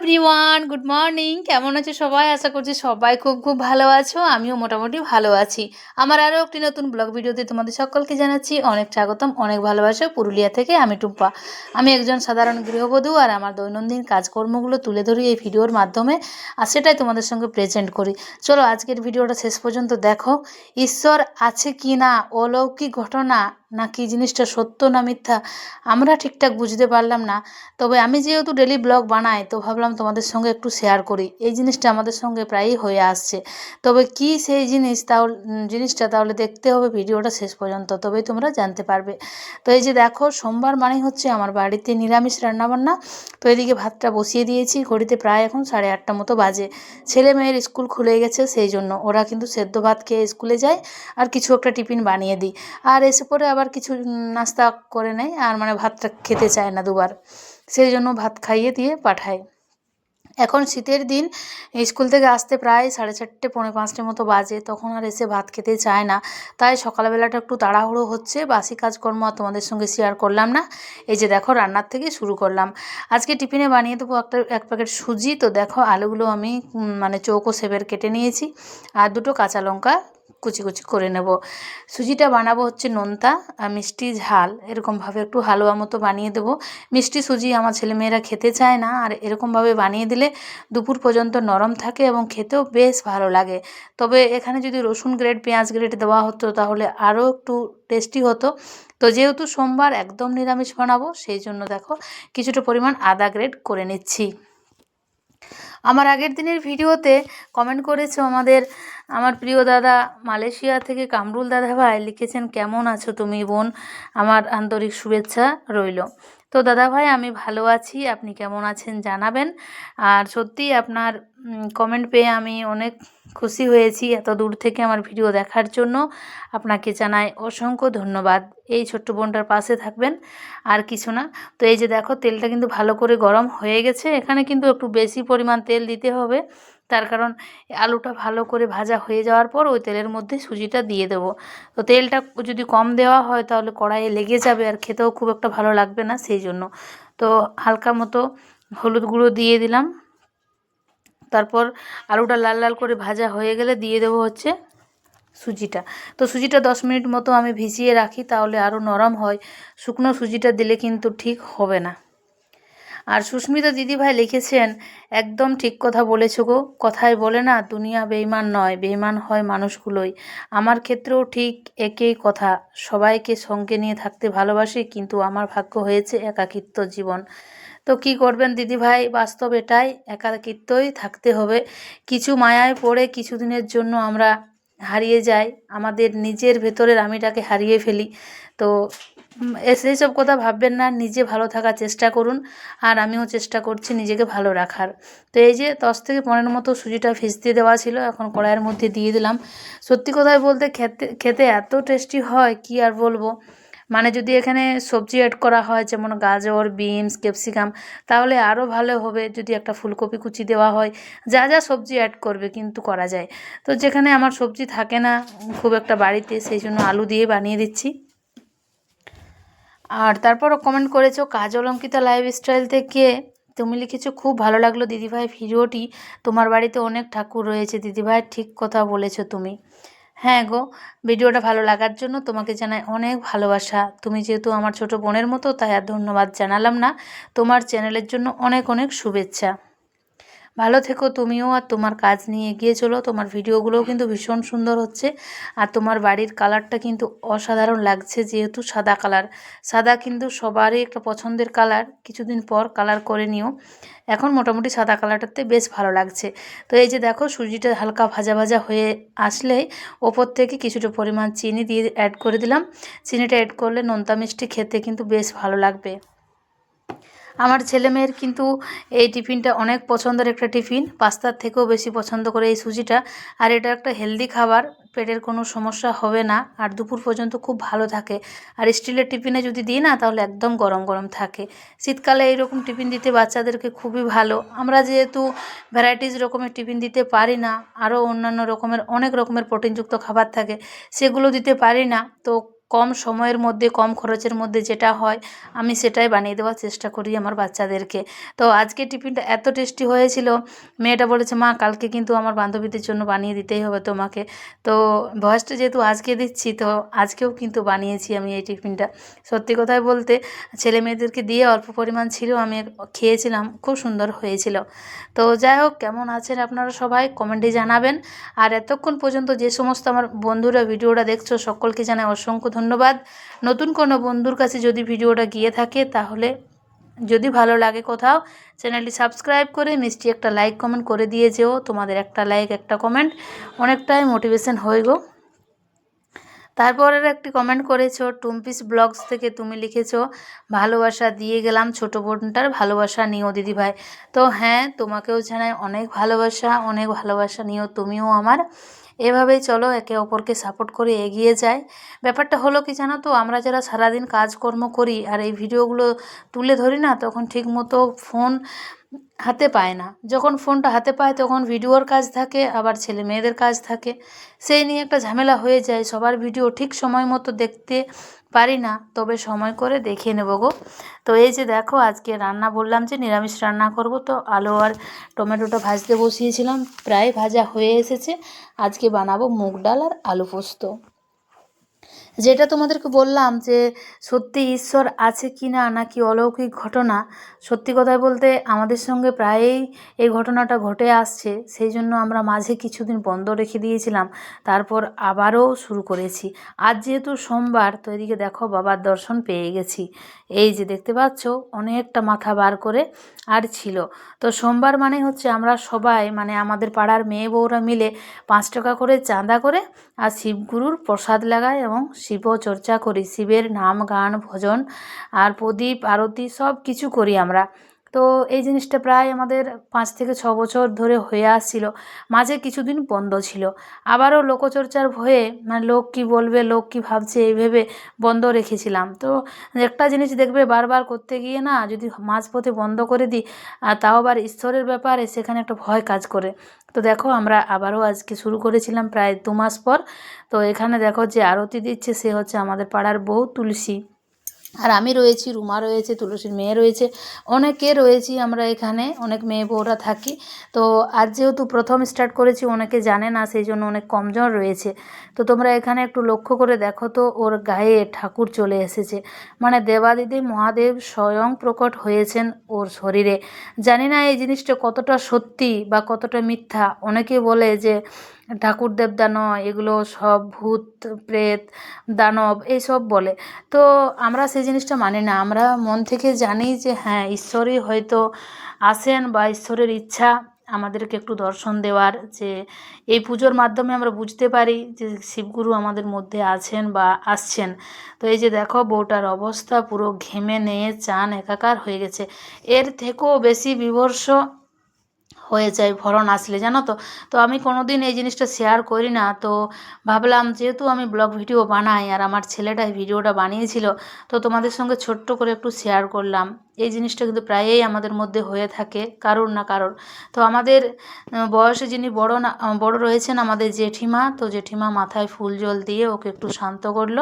Everyone good morning কেমন আছো সবাই? আশা করছি সবাই খুব খুব ভালো আছো। আমিও মোটামুটি ভালো আছি। আমার আরও একটি নতুন ব্লগ ভিডিওতে তোমাদের সকলকে জানাচ্ছি অনেক স্বাগতম, অনেক ভালোবাসা। পুরুলিয়া থেকে আমি টুম্পা। আমি একজন সাধারণ গৃহবধূ আর আমার দৈনন্দিন কাজকর্মগুলো তুলে ধরি এই ভিডিওর মাধ্যমে। আর সেটাই তোমাদের সঙ্গে প্রেজেন্ট করি। চলো আজকের ভিডিওটা শেষ পর্যন্ত দেখো। ঈশ্বর আছে কি না? অলৌকিক ঘটনা না কি জিনিসটা সত্য না মিথ্যা? আমরা ঠিকঠাক বুঝতে পারলাম না। তবে আমি যেহেতু ডেলি ব্লগ বানাই, তো ভাবলাম তোমাদের সঙ্গে একটু শেয়ার করি। এই জিনিসটা আমাদের সঙ্গে প্রায়ই হয়ে আসছে। তবে কি সেই জিনিস তাহলে জিনিসটা তাহলে দেখতে হবে ভিডিওটা শেষ পর্যন্ত, তবেই তোমরা জানতে পারবে। তো এই যে দেখো, সোমবার মানেই হচ্ছে আমার বাড়িতে নিরামিষ রান্নাবান্না। তো এদিকে ভাতটা বসিয়ে দিয়েছি, ঘড়িতে প্রায় এখন সাড়ে আটটা মতো বাজে। ছেলে মেয়ের স্কুল খুলে গেছে সেই জন্য, ওরা কিন্তু সেদ্ধ ভাত খেয়ে স্কুলে যায়, আর কিছু একটা টিফিন বানিয়ে দিই। আর এসে পরে আবার কিছু নাস্তা করে নেয় আর মানে ভাতটা খেতে চায় না দুবার। সেই জন্য ভাত খাইয়ে দিয়ে পাঠায়। এখন শীতের দিন, স্কুল থেকে আসতে প্রায় সাড়ে চারটে, পৌনে পাঁচটার মতো বাজে। তখন আর এসে ভাত খেতে চায় না। তাই সকালবেলাটা একটু তাড়াহুড়ো হচ্ছে। বাসি কাজকর্ম আর তোমাদের সঙ্গে শেয়ার করলাম না। এই যে দেখো, রান্নার থেকে শুরু করলাম। আজকে টিফিনে বানিয়ে দেবো একটা, এক প্যাকেট সুজি। তো দেখো, আলুগুলো আমি মানে চৌকো সেবের কেটে নিয়েছি। আর দুটো কাঁচা লঙ্কা কুচি কুচি করে নেব। সুজিটা বানাবো হচ্ছে নোনতা আর মিষ্টি ঝাল এরকমভাবে একটু হালুয়া মতো বানিয়ে দেবো। মিষ্টি সুজি আমার ছেলেমেয়েরা খেতে চায় না, আর এরকমভাবে বানিয়ে দিলে দুপুর পর্যন্ত নরম থাকে এবং খেতেও বেশ ভালো লাগে। তবে এখানে যদি রসুন গ্রেড পেঁয়াজ গ্রেড দেওয়া হতো তাহলে আরও একটু টেস্টি হতো। তো যেহেতু সোমবার একদম নিরামিষ বানাবো, সেই জন্য দেখো কিছুটা পরিমাণ আদা গ্রেড করে নিচ্ছি। আমার আগের দিনের ভিডিওতে কমেন্ট করেছ আমাদের আমার প্রিয় দাদা মালয়েশিয়া থেকে কামরুল দাদা ভাই লিখেছেন, কেমন আছো তুমি বোন? আমার আন্তরিক শুভেচ্ছা রইল। তো দাদা ভাই, আমি ভালো আছি। আপনি কেমন আছেন জানাবেন। আর সত্যি আপনার কমেন্ট পেয়ে আমি অনেক খুশি হয়েছি এত দূর থেকে আমার ভিডিও দেখার জন্য। আপনাকে জানাই অসংখ্য ধন্যবাদ। এই ছোট্ট বোনটার পাশে থাকবেন, আর কিছু না। তো এই যে দেখো, তেলটা কিন্তু ভালো করে গরম হয়ে গেছে। এখানে কিন্তু একটু বেশি পরিমাণ তেল দিতে হবে। তার কারণ, আলুটা ভালো করে ভাজা হয়ে যাওয়ার পর ওই তেলের মধ্যে সুজিটা দিয়ে দেবো। তো তেলটা যদি কম দেওয়া হয়, তাহলে কড়াইয়ে লেগে যাবে আর খেতেও খুব একটা ভালো লাগবে না। সেই জন্য। তো হালকা মতো হলুদ গুঁড়ো দিয়ে দিলাম। তারপর আলুটা লাল লাল করে ভাজা হয়ে গেলে দিয়ে দেবো হচ্ছে সুজিটা। তো সুজিটা দশ মিনিট মতো আমি ভিজিয়ে রাখি, তাহলে আরও নরম হয়। শুকনো সুজিটা দিলে কিন্তু ঠিক হবে না। আর সুস্মিতা দিদিভাই লিখেছেন, একদম ঠিক কথা বলেছ গো। কথায় বলে না, দুনিয়া বেইমান নয় বেইমান হয় মানুষগুলোই। আমার ক্ষেত্রেও ঠিক একই কথা। সবাইকে সঙ্গে নিয়ে থাকতে ভালোবাসি, কিন্তু আমার ভাগ্য হয়েছে একাকিত্ব জীবন। তো কি করবেন দিদিভাই? বাস্তব এটাই, একাকিত্বই থাকতে হবে। কিছু মায়ায় পড়ে কিছুদিনের জন্য আমরা হারিয়ে যাই। আমাদের নিজের ভেতরের আমিটাকে হারিয়ে ফেলি। তো সেই সব কথা ভাববেন না, নিজে ভালো থাকার চেষ্টা করুন, আর আমিও চেষ্টা করছি নিজেকে ভালো রাখার। তো এই যে দশ থেকে পনেরো মতো সুজিটা ভিজতে দেওয়া ছিল, এখন কড়াইয়ের মধ্যে দিয়ে দিলাম। সত্যি কথায় বলতে খেতে খেতে এত টেস্টি হয়, কি আর বলব? মানে যদি এখানে সবজি অ্যাড করা হয়, যেমন গাজর, বিনস, ক্যাপসিকাম, তাহলে আরও ভালো হবে, যদি একটা ফুলকপি কুচি দেওয়া হয়। যা যা সবজি অ্যাড করবে, কিন্তু করা যায়। তো যেখানে আমার সবজি থাকে না খুব একটা বাড়িতে, সেই জন্য আলু দিয়ে বানিয়ে দিচ্ছি। আর তারপরও কমেন্ট করেছ কাজল অঙ্কিতা লাইফস্টাইল থেকে। তুমি লিখেছো, খুব ভালো লাগল দিদিভাই ভিডিওটি। তোমার বাড়িতে অনেক ঠাকুর রয়েছে, দিদিভাই ঠিক কথা বলেছ তুমি। হ্যাঁ গো, ভিডিওটা ভালো লাগার জন্য তোমাকে জানাই অনেক ভালোবাসা। তুমি যেহেতু আমার ছোট বোনের মতো, তাই আর ধন্যবাদ জানালাম না। তোমার চ্যানেলের জন্য অনেক অনেক শুভেচ্ছা। ভালো থেকো তুমিও আর তোমার কাজ নিয়ে এগিয়ে চলো। তোমার ভিডিওগুলোও কিন্তু ভীষণ সুন্দর হচ্ছে। আর তোমার বাড়ির কালারটা কিন্তু অসাধারণ লাগছে যেহেতু সাদা কালার। সাদা কিন্তু সবারই একটা পছন্দের কালার। কিছুদিন পর কালার করে নিও। এখন মোটামুটি সাদা কালারটাতে বেশ ভালো লাগছে। তো এই যে দেখো, সুজিটা হালকা ভাজা ভাজা হয়ে আসলে ওপর থেকে কিছুটা পরিমাণ চিনি দিয়ে অ্যাড করে দিলাম। চিনিটা অ্যাড করলে নোনতা মিষ্টি খেতে কিন্তু বেশ ভালো লাগবে। আমার ছেলে মেয়ের কিন্তু এই টিফিনটা অনেক পছন্দের একটা টিফিন। পাস্তার থেকেও বেশি পছন্দ করে এই সুজিটা। আর এটা একটা হেলদি খাবার, পেটের কোনো সমস্যা হবে না। আর দুপুর পর্যন্ত খুব ভালো থাকে। আর স্টিলের টিফিনে যদি দিই না, তাহলে একদম গরম গরম থাকে। শীতকালে এইরকম টিফিন দিতে বাচ্চাদেরকে খুবই ভালো। আমরা যেহেতু ভ্যারাইটিস রকমের টিফিন দিতে পারি না, আরও অন্যান্য রকমের, অনেক রকমের প্রোটিনযুক্ত খাবার থাকে, সেগুলো দিতে পারি না, তো কম সময়ের মধ্যে, কম খরচের মধ্যে যেটা হয়, আমি সেটাই বানিয়ে দেওয়ার চেষ্টা করি আমার বাচ্চাদেরকে। তো আজকে টিফিনটা এত টেস্টি হয়েছিল, মেয়েটা বলেছে, মা, কালকে কিন্তু আমার বান্ধবীদের জন্য বানিয়ে দিতেই হবে তোমাকে। তো ভয়েসটা যেহেতু আজকে দিচ্ছি, তো আজকেও কিন্তু বানিয়েছি আমি এই টিফিনটা। সত্যি কথাই বলতে, ছেলে মেয়েদেরকে দিয়ে অল্প পরিমাণ ছিল, আমি খেয়েছিলাম, খুব সুন্দর হয়েছিল। তো যাই হোক, কেমন আছেন আপনারা সবাই? কমেন্টে জানাবেন। আর এতক্ষণ পর্যন্ত যে সমস্ত আমার বন্ধুরা ভিডিওটা দেখছ, সকলকে জানাই অসংখ্য ধন্যবাদ। নতুন কোনো বন্ধুর কাছে যদি ভিডিওটা গিয়ে থাকে, তাহলে যদি ভালো লাগে কোথাও, চ্যানেলটি সাবস্ক্রাইব করে মিষ্টি একটা লাইক কমেন্ট করে দিয়ে যেও। তোমাদের একটা লাইক, একটা কমেন্ট, অনেকটাই মোটিভেশন হয়ে গো। তারপরের একটি কমেন্ট করেছ, টুম্পিস ব্লগস থেকে তুমি লিখেছো, ভালোবাসা দিয়ে গেলাম ছোটো বোনটার ভালোবাসা নিও দিদিভাই। তো হ্যাঁ তোমাকেও জানাই অনেক ভালোবাসা অনেক ভালোবাসা নিও তুমিও আমার। এভাবেই চলো, একে অপরকে সাপোর্ট করে এগিয়ে যায় ব্যাপারটা হলো কি জানো তো, আমরা যারা সারাদিন কাজকর্ম করি আর এই ভিডিওগুলো তুলে ধরি না, তখন ঠিক মতো ফোন হাতে পায় না। যখন ফোনটা হাতে পায়, তখন ভিডিওর কাজ থাকে, আবার ছেলে মেয়েদের কাজ থাকে। সেই নিয়ে একটা ঝামেলা হয়ে যায়। সবার ভিডিও ঠিক সময় মতো দেখতে পারি না, তবে সময় করে দেখে নেব গো। তো এই যে দেখো, আজকে রান্না বললাম যে নিরামিষ রান্না করব। তো আলু আর টমেটোটা ভাজতে বসিয়েছিলাম। প্রায় ভাজা হয়ে এসেছে। আজকে বানাবো মুগ ডাল আর আলু পোস্ত। যেটা তোমাদেরকে বললাম যে সত্যি ঈশ্বর আছে কি না নাকি অলৌকিক ঘটনা, সত্যি কথাই বলতে আমাদের সঙ্গে প্রায়ই এই ঘটনাটা ঘটে আসছে। সেই জন্য আমরা মাঝে কিছুদিন বন্ধ রেখে দিয়েছিলাম, তারপর আবারও শুরু করেছি। আজ যেহেতু সোমবার, তো এদিকে দেখো বাবার দর্শন পেয়ে গেছি। এই যে দেখতে পাচ্ছ, অনেকটা মাথা বার করে আর ছিল। তো সোমবার মানে হচ্ছে আমরা সবাই মানে আমাদের পাড়ার মেয়ে বউরা মিলে পাঁচ টাকা করে চাঁদা করে আর শিবগুরুর প্রসাদ লাগাই এবং শিব চর্চা করি, শিবের নাম, গান, ভজন, আর প্রদীপ, আরতি সব কিছু করি আমরা। তো এই জিনিসটা প্রায় আমাদের পাঁচ থেকে ছ বছর ধরে হয়ে আসছিল। মাঝে কিছুদিন বন্ধ ছিল। আবারও লোকচর্চার ভয়ে মানে লোক কি বলবে, লোক কি ভাবছে, এই ভেবে বন্ধ রেখেছিলাম। তো একটা জিনিস দেখবে বারবার করতে গিয়ে না, যদি মাঝপথে বন্ধ করে দিই, আর তাও আবার ঈশ্বরের ব্যাপারে সেখানে একটা ভয় কাজ করে। তো দেখো, আমরা আবারও আজকে শুরু করেছিলাম প্রায় দু মাস পর। তো এখানে দেখো যে আরতি দিচ্ছে, সে হচ্ছে আমাদের পাড়ার বউ তুলসী। আর আমি রয়েছি, রুমা রয়েছে, তুলসীর মেয়ে রয়েছে, অনেকে রয়েছি আমরা এখানে, অনেক মেয়ে বউরা থাকি। তো আজ যেহেতু প্রথম স্টার্ট করেছি, অনেকে জানে না, সেই জন্য অনেক কমজন রয়েছে। তো তোমরা এখানে একটু লক্ষ্য করে দেখো তো, ওর গায়ে ঠাকুর চলে এসেছে। মানে দেবাদিদি মহাদেব স্বয়ং প্রকট হয়েছেন ওর শরীরে। জানি না এই জিনিসটা কতটা সত্যি বা কতটা মিথ্যা। অনেকে বলে যে ঠাকুর দেবদা নয়, এগুলো সব ভূত, প্রেত, দানব, এইসব বলে। তো আমরা সেই জিনিসটা মানি না। আমরা মন থেকে জানি যে হ্যাঁ ঈশ্বরই হয়তো আসেন বা ঈশ্বরের ইচ্ছা আমাদেরকে একটু দর্শন দেওয়ার, যে এই পুজোর মাধ্যমে আমরা বুঝতে পারি যে শিবগুরু আমাদের মধ্যে আছেন বা আসছেন। তো এই যে দেখো, বউটার অবস্থা পুরো ঘেমে নিয়ে চান একাকার হয়ে গেছে। এর থেকেও বেশি বিভর্ষ হয়ে যায়, ভরণ আসলে, জানো তো? তো আমি কোনো দিন এই জিনিসটা শেয়ার করি না। তো ভাবলাম যেহেতু আমি ব্লগ ভিডিও বানাই আর আমার ছেলেটাই ভিডিওটা বানিয়েছিল, তো তোমাদের সঙ্গে ছোট্ট করে একটু শেয়ার করলাম। এই জিনিসটা কিন্তু প্রায়ই আমাদের মধ্যে হয়ে থাকে, কারোর না কারোর। তো আমাদের বয়সে যিনি বড় না বড় রয়েছেন আমাদের জেঠিমা, তো জেঠিমা মাথায় ফুল জল দিয়ে ওকে একটু শান্ত করল,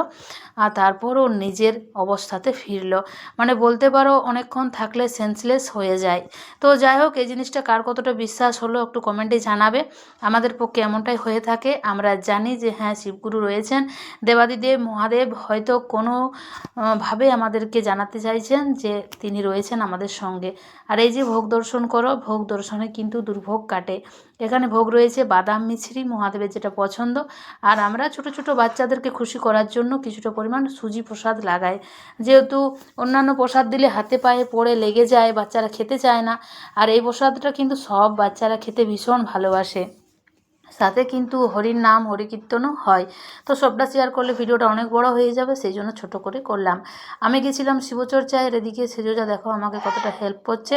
আর তারপর ও নিজের অবস্থাতে ফিরলো। মানে বলতে পারো অনেকক্ষণ থাকলে সেন্সলেস হয়ে যায়। তো যাই হোক, এই জিনিসটা কার কতটা বিশ্বাস হলো একটু কমেন্টে জানাবে। আমাদের পক্ষে এমনটাই হয়ে থাকে। আমরা জানি যে হ্যাঁ শিবগুরু রয়েছেন। দেবাদিদেব মহাদেব হয়তো কোনোভাবে আমাদেরকে জানাতে চাইছেন যে তিনি রয়েছেন আমাদের সঙ্গে। আর এই যে ভোগ দর্শন করো, ভোগ দর্শনে কিন্তু দুর্ভোগ কাটে। এখানে ভোগ রয়েছে বাদাম, মিছরি, মহাদেবের যেটা পছন্দ। আর আমরা ছোট ছোট বাচ্চাদেরকে খুশি করার জন্য কিছুটা পরিমাণ সুজি প্রসাদ লাগাই। যেহেতু অন্যান্য প্রসাদ দিলে হাতে পায়ে পড়ে, লেগে যায়, বাচ্চারা খেতে চায় না। আর এই প্রসাদটা কিন্তু সব বাচ্চারা খেতে ভীষণ ভালোবাসে। সাথে কিন্তু হরির নাম, হরি কীর্তনও হয়। তো সবটা শেয়ার করলে ভিডিওটা অনেক বড় হয়ে যাবে, সেই জন্য ছোটো করে করলাম। আমি গেছিলাম শিবচর্চায় এদিকে, সেজোজা দেখো আমাকে কতটা হেল্প করছে।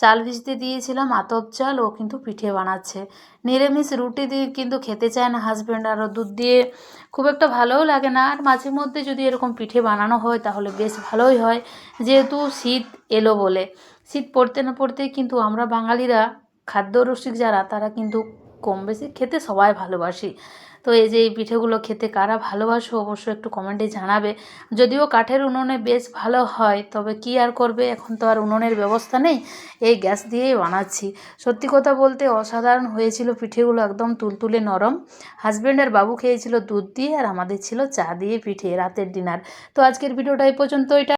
চাল ভিজতে দিয়েছিলাম, আতপ চাল, ও কিন্তু পিঠে বানাচ্ছে। নিরামিষ রুটি দিয়ে কিন্তু খেতে চায় না হাজব্যান্ড আরও দুধ দিয়ে খুব একটা ভালোও লাগে না। আর মাঝে মধ্যে যদি এরকম পিঠে বানানো হয়, তাহলে বেশ ভালোই হয়। যেহেতু শীত এলো বলে। শীত পড়তে না পড়তেই কিন্তু আমরা বাঙালিরা খাদ্য রসিক যারা, তারা কিন্তু কম বেশি খেতে সবাই ভালোবাসি। তো এই যে এই পিঠেগুলো খেতে কারা ভালোবাসো অবশ্যই একটু কমেন্টে জানাবে। যদিও কাঠের উনুনে বেশ ভালো হয়, তবে কি আর করবে? এখন তো আর উনুনের ব্যবস্থা নেই, এই গ্যাস দিয়েই বানাচ্ছি। সত্যি কথা বলতে অসাধারণ হয়েছিল পিঠেগুলো একদম তুলতুলে নরম। হাজব্যান্ড আর বাবু খেয়েছিল দুধ দিয়ে আর আমাদের ছিল চা দিয়ে পিঠে রাতের ডিনার। তো আজকের ভিডিওটা এই পর্যন্ত এটা